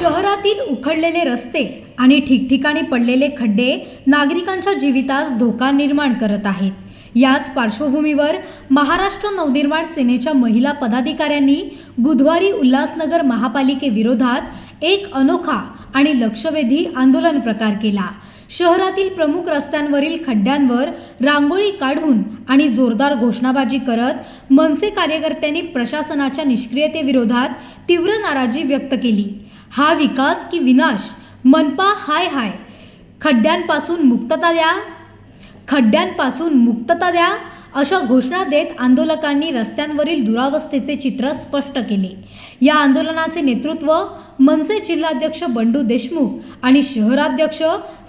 शहरातील उखडलेले रस्ते आणि ठिकठिकाणी पडलेले खड्डे नागरिकांच्या जीवितास धोका निर्माण करत आहेत. याच पार्श्वभूमीवर महाराष्ट्र नवनिर्माण सेनेच्या महिला पदाधिकाऱ्यांनी बुधवारी उल्हासनगर महापालिकेविरोधात एक अनोखा आणि लक्षवेधी आंदोलन प्रकार केला. शहरातील प्रमुख रस्त्यांवरील खड्ड्यांवर रांगोळी काढून आणि जोरदार घोषणाबाजी करत मनसे कार्यकर्त्यांनी प्रशासनाच्या निष्क्रियतेविरोधात तीव्र नाराजी व्यक्त केली. हा विकास की विनाश? मनपा हाय हाय. खड्ड्यांपासून मुक्तता द्या. खड्ड्यांपासून मुक्तता द्या. अशा घोषणा देत आंदोलकांनी रस्त्यांवरील दुरावस्थेचे चित्र स्पष्ट केले. या आंदोलनाचे नेतृत्व मनसे जिल्हाध्यक्ष बंडू देशमुख आणि शहराध्यक्ष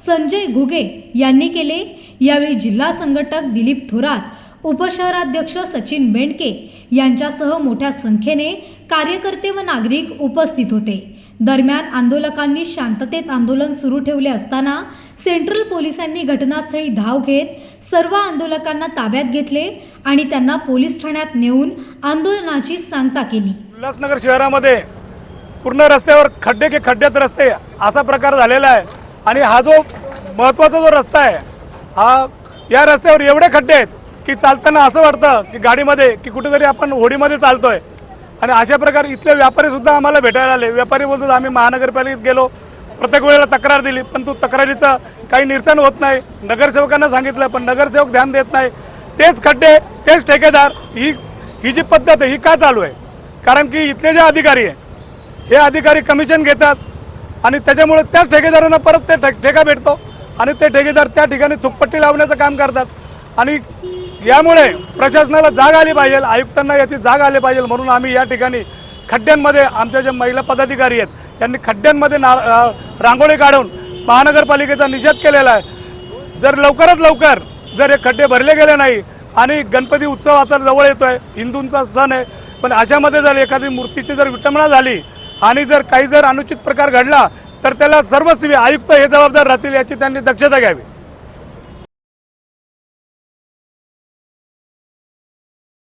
संजय घुगे यांनी केले. यावेळी जिल्हा संघटक दिलीप थोरात उपशहराध्यक्ष सचिन बेंडके यांच्यासह मोठ्या संख्येने कार्यकर्ते व नागरिक उपस्थित होते. दरम्यान आंदोलकांनी शांततेत आंदोलन सुरू ठेवले असताना सेंट्रल पोलिसांनी घटनास्थळी धाव घेत सर्व आंदोलकांना ताब्यात घेतले आणि त्यांना पोलीस ठाण्यात नेऊन आंदोलनाची सांगता केली. उल्हासनगर शहरामध्ये पूर्ण रस्त्यावर खड्डे के खड्ड्यात रस्ते असा प्रकार झालेला आहे. आणि हा जो महत्त्वाचा जो रस्ता आहे हा या रस्त्यावर एवढे खड्डे आहेत की चालताना असं वाटतं की गाडीमध्ये की कुठेतरी आपण होडीमध्ये चालतोय. आणि अशा प्रकारे इथले व्यापारी सुद्धा आम्हाला भेटायला आले. व्यापारी बोलतात आम्ही महानगरपालिकेत गेलो प्रत्येक वेळेला तक्रार दिली पण तो तक्रारीचं काही निरसन होत नाही. नगरसेवकांना सांगितलं पण नगरसेवक ध्यान देत नाही. तेच खड्डे तेच ठेकेदार ही ही जी पद्धत आहे ही का चालू आहे? कारण की इथले जे अधिकारी आहे हे अधिकारी कमिशन घेतात आणि त्याच्यामुळे त्याच ठेकेदारांना परत ते ठेका भेटतो आणि ते ठेकेदार त्या ठिकाणी थुकपट्टी लावण्याचं काम करतात. आणि यामुळे प्रशासनाला जाग आली पाहिजे आयुक्तांना याची जाग आली पाहिजे म्हणून आम्ही या ठिकाणी खड्ड्यांमध्ये आमच्या ज्या महिला पदाधिकारी आहेत त्यांनी खड्ड्यांमध्ये ना रांगोळी काढून महानगरपालिकेचा निषेध केलेला आहे. जर लवकरात लवकर जर हे खड्डे भरले गेले नाही आणि गणपती उत्सव आता जवळ येतोय हिंदूंचा सण आहे पण अशामध्ये जर एखादी मूर्तीची जर विटंबना झाली आणि जर काही जर अनुचित प्रकार घडला तर त्याला सर्वस्वी आयुक्त हे जबाबदार राहतील याची त्यांनी दक्षता घ्यावी.